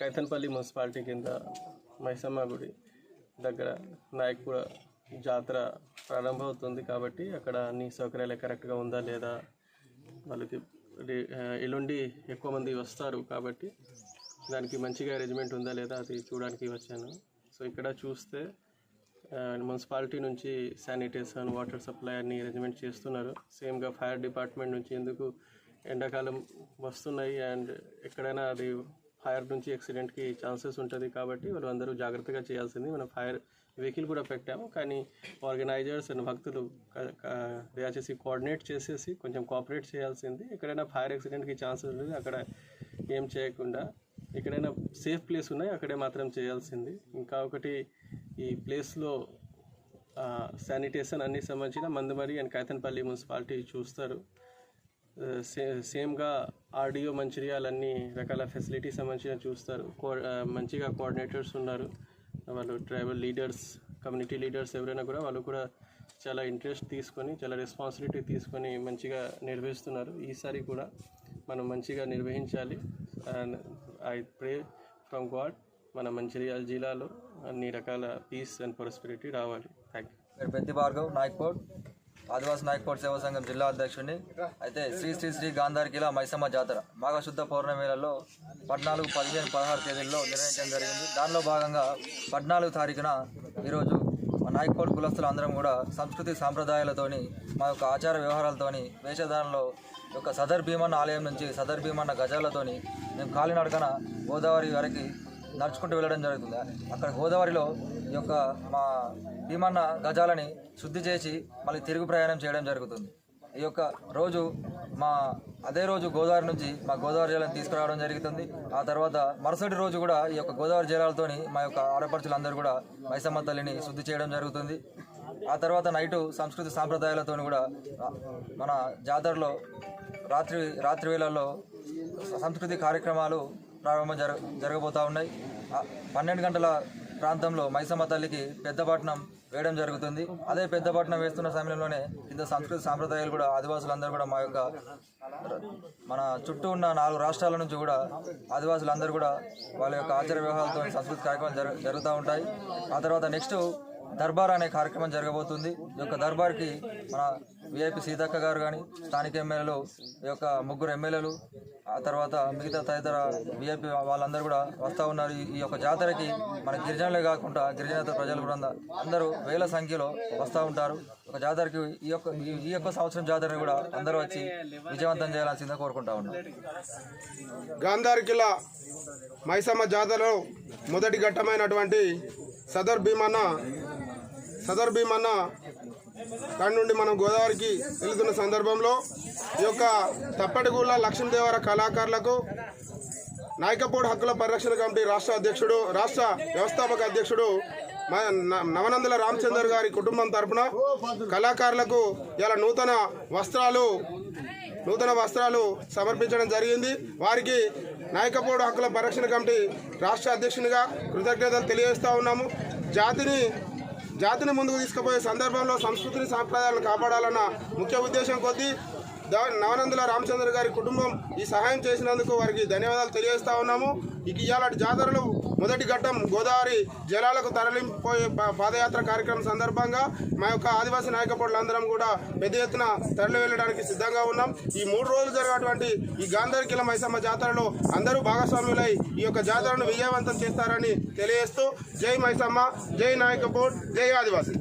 కైతన్పల్లి municipality కింద మైసమ్మ గుడి దగ్గర నాయక్పూర జాతర ప్రారంభమవుతుంది కాబట్టి అక్కడ అన్ని సౌకర్యాలు కరెక్ట్గా ఉందా లేదా వాళ్ళకి ఎల్లుండి ఎక్కువ మంది వస్తారు కాబట్టి దానికి మంచిగా అరేంజ్మెంట్ ఉందా లేదా అది చూడడానికి వచ్చాను. సో ఇక్కడ చూస్తే మున్సిపాలిటీ నుంచి శానిటేషన్ వాటర్ సప్లై అన్ని అరేంజ్మెంట్ చేస్తున్నారు. సేమ్గా ఫైర్ డిపార్ట్మెంట్ నుంచి ఎందుకు ఎండాకాలం వస్తున్నాయి అండ్ ఎక్కడైనా అది ఫైర్ నుంచి యాక్సిడెంట్కి ఛాన్సెస్ ఉంటుంది కాబట్టి వాళ్ళు అందరూ జాగ్రత్తగా చేయాల్సింది మనం ఫైర్ వెహికల్ కూడా పెట్టాము. కానీ ఆర్గనైజర్స్ అండ్ భక్తులు దయచేసి కోఆర్డినేట్ చేసేసి కొంచెం కోఆపరేట్ చేయాల్సింది. ఎక్కడైనా ఫైర్ యాక్సిడెంట్కి ఛాన్సెస్ ఉంటుంది అక్కడ ఏం చేయకుండా ఎక్కడైనా సేఫ్ ప్లేస్ ఉన్నాయి అక్కడే మాత్రం చేయాల్సింది. ఇంకా ఒకటి ఈ ప్లేస్లో శానిటేషన్ అన్ని సంబంధించిన మందమరి అండ్ కైతన్పల్లి మున్సిపాలిటీ చూస్తారు. సే సేమ్గా ఆడియో మంచిర్యాల అన్ని రకాల ఫెసిలిటీస్ సంబంధించిన చూస్తారు. మంచిగా కోఆర్డినేటర్స్ ఉన్నారు. వాళ్ళు ట్రైబల్ లీడర్స్ కమ్యూనిటీ లీడర్స్ ఎవరైనా కూడా వాళ్ళు కూడా చాలా ఇంట్రెస్ట్ తీసుకొని చాలా రెస్పాన్సిబిలిటీ తీసుకొని మంచిగా నిర్వహిస్తున్నారు. ఈసారి కూడా మనం మంచిగా నిర్వహించాలి. And I pray from God మన మంచిర్యాల జిల్లాలో అన్ని రకాల పీస్ అండ్ ప్రాస్పెరిటీ రావాలి. థ్యాంక్ యూ పేరు భార్గవ్ నాయక్పూర్ ఆదివాసి నాయక్పూర్ సేవా సంఘం జిల్లా అధ్యక్షుడిని. అయితే శ్రీ శ్రీ శ్రీ గాంధారికిల మైసమ్మ జాతర మాఘశుద్ధ పౌర్ణమిలలో పద్నాలుగు పదిహేను పదహారు తేదీల్లో నిర్వహించడం జరిగింది. దానిలో భాగంగా పద్నాలుగు తారీఖున ఈరోజు మా నాయక్పూర్ కులస్తులు అందరం కూడా సంస్కృతి సాంప్రదాయాలతోని మా యొక్క ఆచార వ్యవహారాలతోని వేషధారణలో యొక్క సదర్ భీమన్న ఆలయం నుంచి సదర్ భీమన్న గజాలతోని మేము కాలినడకన గోదావరి వరకు నడుచుకుంటూ వెళ్ళడం జరుగుతుంది. అక్కడ గోదావరిలో ఈ యొక్క మా భీమన్న గజాలని శుద్ధి చేసి మళ్ళీ తిరుగు ప్రయాణం చేయడం జరుగుతుంది. ఈ యొక్క రోజు మా అదే రోజు గోదావరి నుంచి మా గోదావరి జలాన్ని తీసుకురావడం జరుగుతుంది. ఆ తర్వాత మరుసటి రోజు కూడా ఈ యొక్క గోదావరి జలాలతోని మా యొక్క ఆడపడుచులందరూ కూడా మైసమ్మ తల్లిని శుద్ధి చేయడం జరుగుతుంది. ఆ తర్వాత నైటు సంస్కృతి సాంప్రదాయాలతో కూడా మన జాతరలో రాత్రి రాత్రి వేళల్లో సంస్కృతి కార్యక్రమాలు ప్రారంభం జరగ జరగబోతూ ఉన్నాయి. పన్నెండు గంటల ప్రాంతంలో మైసమ్మ తల్లికి పెద్దపట్నం వేయడం జరుగుతుంది. అదే పెద్దపట్నం వేస్తున్న సమయంలోనే ఇంత సంస్కృతి సాంప్రదాయాలు కూడా ఆదివాసులందరూ కూడా మా యొక్క మన చుట్టూ ఉన్న నాలుగు రాష్ట్రాల నుంచి కూడా ఆదివాసులందరూ కూడా వాళ్ళ యొక్క ఆచార వ్యవహారాలతో సంస్కృతి కార్యక్రమాలు జరు జరుగుతూ ఉంటాయి. ఆ తర్వాత నెక్స్ట్ దర్బార్ అనే కార్యక్రమం జరగబోతుంది. ఈ యొక్క దర్బార్కి మన విఐపి సీతక్క గారు కానీ స్థానిక ఎమ్మెల్యేలు ఈ యొక్క ముగ్గురు ఎమ్మెల్యేలు ఆ తర్వాత మిగతా తదితర విఐపి వాళ్ళందరూ కూడా వస్తూ ఉన్నారు. ఈ- యొక్క జాతరకి మన గిరిజనులే కాకుండా గిరిజనేతర ప్రజలు కూడా అందరూ వేల సంఖ్యలో వస్తూ ఉంటారు. ఒక జాతరకి ఈ యొక్క ఈ- యొక్క సంవత్సరం జాతరని కూడా అందరూ వచ్చి విజయవంతం చేయాల్సిందే కోరుకుంటా ఉన్నాం. గాంధార్ మైసమ్మ జాతరలో మొదటి ఘట్టమైనటువంటి సదర్ భీమన్న సదర్ భీమన్న కాడి నుండి మనం గోదావరికి వెళుతున్న సందర్భంలో ఈ యొక్క తప్పటిగూళ్ళ లక్ష్మీదేవర కళాకారులకు నాయకపోడు హక్కుల పరిరక్షణ కమిటీ రాష్ట్ర అధ్యక్షుడు రాష్ట్ర వ్యవస్థాపక అధ్యక్షుడు నవనందల నవనందుల రామచందర్ గారి కుటుంబం తరపున కళాకారులకు ఇలా నూతన వస్త్రాలు నూతన వస్త్రాలు సమర్పించడం జరిగింది. వారికి నాయకపోడు హక్కుల పరిరక్షణ కమిటీ రాష్ట్ర అధ్యక్షునిగా కృతజ్ఞతలు తెలియజేస్తూ ఉన్నాము. జాతిని జాతిని ముందుకు తీసుకుపోయే సందర్భంలో సంస్కృతిని సాంప్రదాయాలను కాపాడాలన్న ముఖ్య ఉద్దేశం కొద్దీ నవనందుల రామచంద్ర గారి కుటుంబం ఈ సహాయం చేసినందుకు వారికి ధన్యవాదాలు తెలియజేస్తా ఉన్నాము. ఇక ఇవాళ జాతరలు మొదటి ఘట్టం గోదావరి జలాలకు తరలిపోయే పాదయాత్ర కార్యక్రమం సందర్భంగా మా యొక్క ఆదివాసీ నాయకపోవలందరం కూడా పెద్ద ఎత్తున తరలి వెళ్ళడానికి సిద్ధంగా ఉన్నాం. ఈ మూడు రోజులు జరిగినటువంటి ఈ గాంధర్కిల మైసమ్మ జాతరలో అందరూ భాగస్వాములై ఈ యొక్క జాతరను విజయవంతం చేస్తారని తెలియజేస్తూ జై మైసమ్మ జై నాయకపోడ్ జై ఆదివాసీ.